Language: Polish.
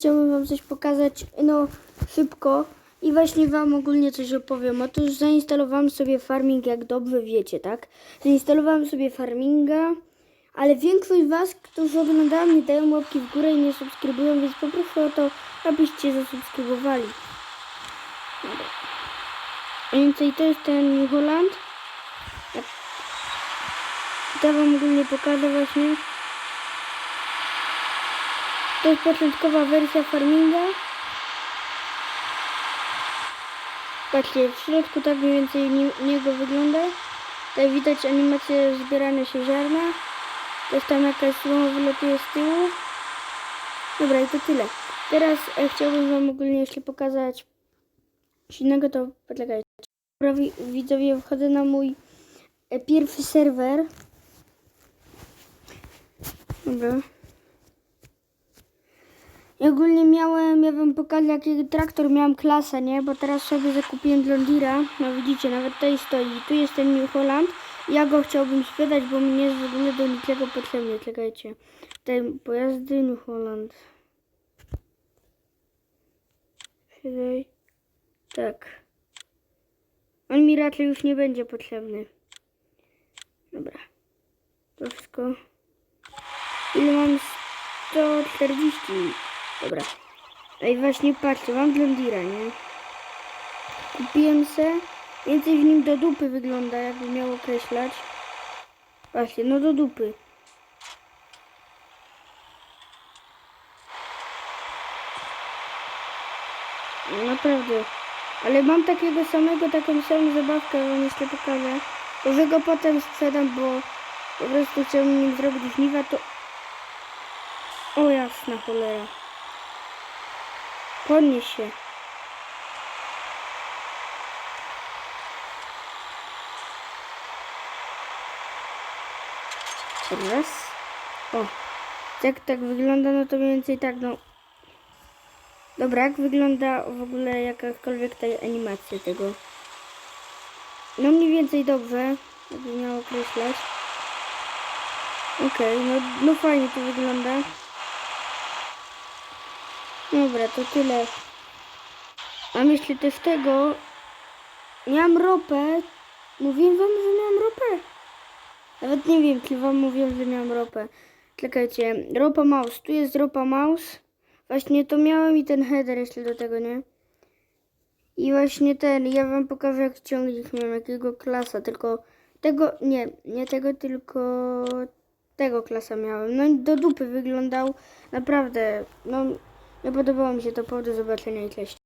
Chciałbym wam coś pokazać, no szybko i właśnie wam ogólnie coś opowiem. Otóż zainstalowałem sobie farming, jak dobrze wiecie, tak? Zainstalowałem sobie farminga, ale większość was, którzy oglądają, nie dają łapki w górę i nie subskrybują, więc poproszę o to, abyście zasubskrybowali. Więcej to jest ten New Holland. Tak. To wam ogólnie pokażę właśnie. To jest początkowa wersja farminga. Patrzcie, w środku tak mniej więcej nie, niego wygląda. Tutaj widać animację zbierania się ziarna. To jest tam jakaś słoma z tyłu. Dobra, i to tyle. Teraz e, chciałbym wam ogólnie jeszcze pokazać coś innego, to poczekajcie. Widzowie, wchodzę na mój e, pierwszy serwer. Dobra. I ogólnie miałem, ja wam pokażę jaki traktor miałem klasę, nie? Bo teraz sobie zakupiłem John Deere'a. No widzicie, nawet tutaj stoi. Tu jest ten New Holland. Ja go chciałbym sprzedać, bo mi nie jest w ogóle do niczego potrzebny. Czekajcie. Te pojazdy New Holland. Sprzedaj. Tak. On mi raczej już nie będzie potrzebny. Dobra. To wszystko. Ile mam? 140. Dobra. Ej, właśnie patrzcie, mam Glendira, nie? Kupiłem se. Więcej w nim do dupy wygląda, jakby miał określać. Właśnie, no do dupy. No naprawdę. Ale mam takiego samego, taką samą zabawkę, wam jeszcze pokażę. Może go potem sprzedam, bo po prostu chcę nim zrobić żniwa, to... O jasna cholera. Podnieś się. Raz. O. Jak tak wygląda, no to mniej więcej tak, no. Dobra, jak wygląda w ogóle jakakolwiek ta animacja tego? No mniej więcej dobrze, jakby miał określać. Okej, no, no fajnie to wygląda. Dobra, to tyle. Mam jeszcze też tego. Miałam ropę. Mówiłem wam, że miałam ropę. Nawet nie wiem, czy wam mówiłem, że miałam ropę. Czekajcie, ropa mouse. Tu jest ropa mouse. Właśnie to miałem i ten header jeszcze do tego, nie? I właśnie ten, ja wam pokażę jak ciągnik miałem, jakiego klasa, tylko tego, nie, nie tego, tylko tego klasa miałem. No do dupy wyglądał, naprawdę, no nie podobało mi się to, po do zobaczenia i cześć.